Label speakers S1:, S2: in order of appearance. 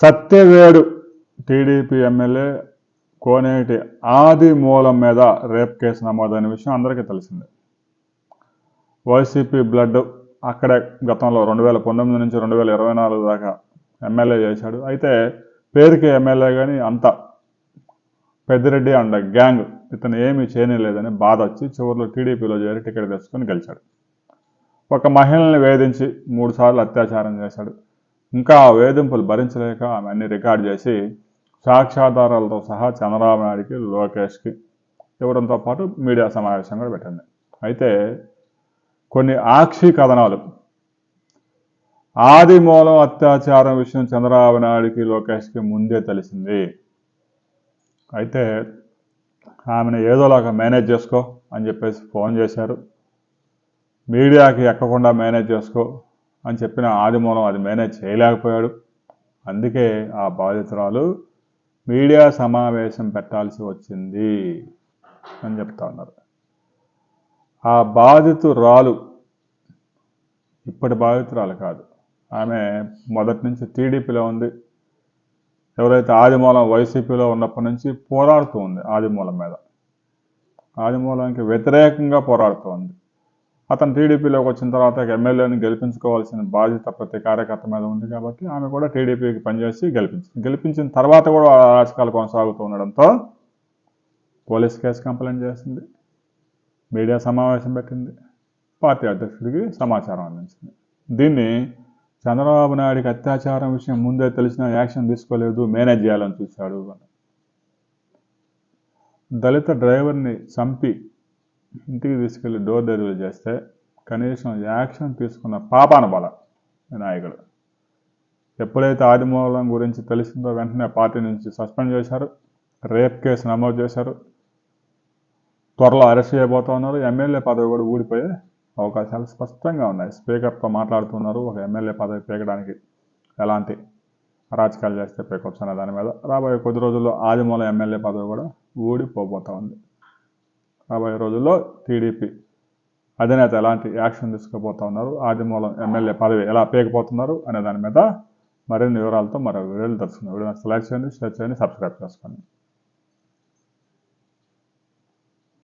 S1: Satyavedu TDP MLA కోనేటి ఆది మూలం మీద రేప్ కేసు నమోదైన విషయం అందరికీ తెలిసిందే. వైసీపీ బ్లడ్ అక్కడే గతంలో రెండు వేల పంతొమ్మిది నుంచి రెండు వేల ఇరవై నాలుగు దాకా ఎమ్మెల్యే చేశాడు. అయితే పేరుకి ఎమ్మెల్యే కానీ అంత పెద్దిరెడ్డి అండ్ గ్యాంగ్ ఇతను ఏమీ చేయలేదని బాధ వచ్చి చివరిలో టీడీపీలో చేరి టికెట్ తెచ్చుకొని గెలిచాడు. ఒక మహిళని వేధించి మూడుసార్లు అత్యాచారం చేశాడు. ఇంకా ఆ వేధింపులు భరించలేక ఆమె అన్ని రికార్డ్ చేసి సాక్ష్యాధారాలతో సహా చంద్రబాబు నాయుడికి లోకేష్కి ఇవ్వడంతో పాటు మీడియా సమావేశం కూడా పెట్టింది. అయితే కొన్ని ఆక్షి కథనాలు. ఆది మూలం అత్యాచారం విషయం చంద్రబాబు నాయుడికి లోకేష్కి ముందే తెలిసింది. అయితే ఆమెను ఏదోలాగా మేనేజ్ చేసుకో అని చెప్పేసి ఫోన్ చేశారు. మీడియాకి ఎక్కకుండా మేనేజ్ చేసుకో అని చెప్పిన ఆదిమూలం అది మేనేజ్ చేయలేకపోయాడు. అందుకే ఆ బాధితురాలు మీడియా సమావేశం పెట్టాల్సి వచ్చింది అని చెప్తా ఉన్నారు. ఆ బాధితురాలు ఇప్పటి బాధితురాలు కాదు. ఆమె మొదటి నుంచి టీడీపీలో ఉంది. ఎవరైతే ఆదిమూలం వైసీపీలో ఉన్నప్పటి నుంచి పోరాడుతూ ఉంది ఆదిమూలం మీద. ఆదిమూలానికి వ్యతిరేకంగా పోరాడుతూ ఉంది. అతను టీడీపీలోకి వచ్చిన తర్వాత ఎమ్మెల్యేని గెలిపించుకోవాల్సిన బాధ్యత ప్రతి కార్యకర్త మీద ఉంది కాబట్టి ఆమె కూడా టీడీపీకి పనిచేసి గెలిపించింది. గెలిపించిన తర్వాత కూడా ఆ రాజకీయాలు కొనసాగుతూ ఉండడంతో పోలీస్ కేసు కంప్లైంట్ చేసింది. మీడియా సమావేశం పెట్టింది. పార్టీ అధ్యక్షుడికి సమాచారం అందించింది. దీన్ని చంద్రబాబు నాయుడికి అత్యాచారం విషయం ముందే తెలిసిన యాక్షన్ తీసుకోలేదు మేనేజ్ చేయాలని చూశాడు అని. దళిత డ్రైవర్ని చంపి ఇంటికి తీసుకెళ్ళి డోర్ డెలివరీ చేస్తే కనీసం యాక్షన్ తీసుకున్న పాపాన బల వినాయకుడు. ఎప్పుడైతే ఆదిమూలం గురించి తెలిసిందో వెంటనే పార్టీ నుంచి సస్పెండ్ చేశారు. రేప్ కేసు నమోదు చేశారు. త్వరలో అరెస్ట్ చేయబోతా ఉన్నారు. ఎమ్మెల్యే పదవి కూడా ఊడిపోయే అవకాశాలు స్పష్టంగా ఉన్నాయి. స్పీకర్తో మాట్లాడుతున్నారు. ఒక ఎమ్మెల్యే పదవి పీకడానికి ఎలాంటి అరాచకాలు చేస్తే పీకొచ్చు అనే దాని మీద రాబోయే కొద్ది రోజుల్లో ఆదిమూలం ఎమ్మెల్యే పదవి కూడా ఊడిపోబోతా ఉంది. రాబోయే రోజుల్లో టీడీపీ అధినేత ఎలాంటి యాక్షన్ తీసుకుపోతా ఉన్నారు? ఆదిమూలం ఎమ్మెల్యే పదవి ఎలా పేకపోతున్నారు అనే దాని మీద మరిన్ని వివరాలతో మరో వీడియోలు తెలుసుకుందాం. వీడియో లైక్ చేయండి షేర్ చేయండి సబ్స్క్రైబ్ చేసుకోండి.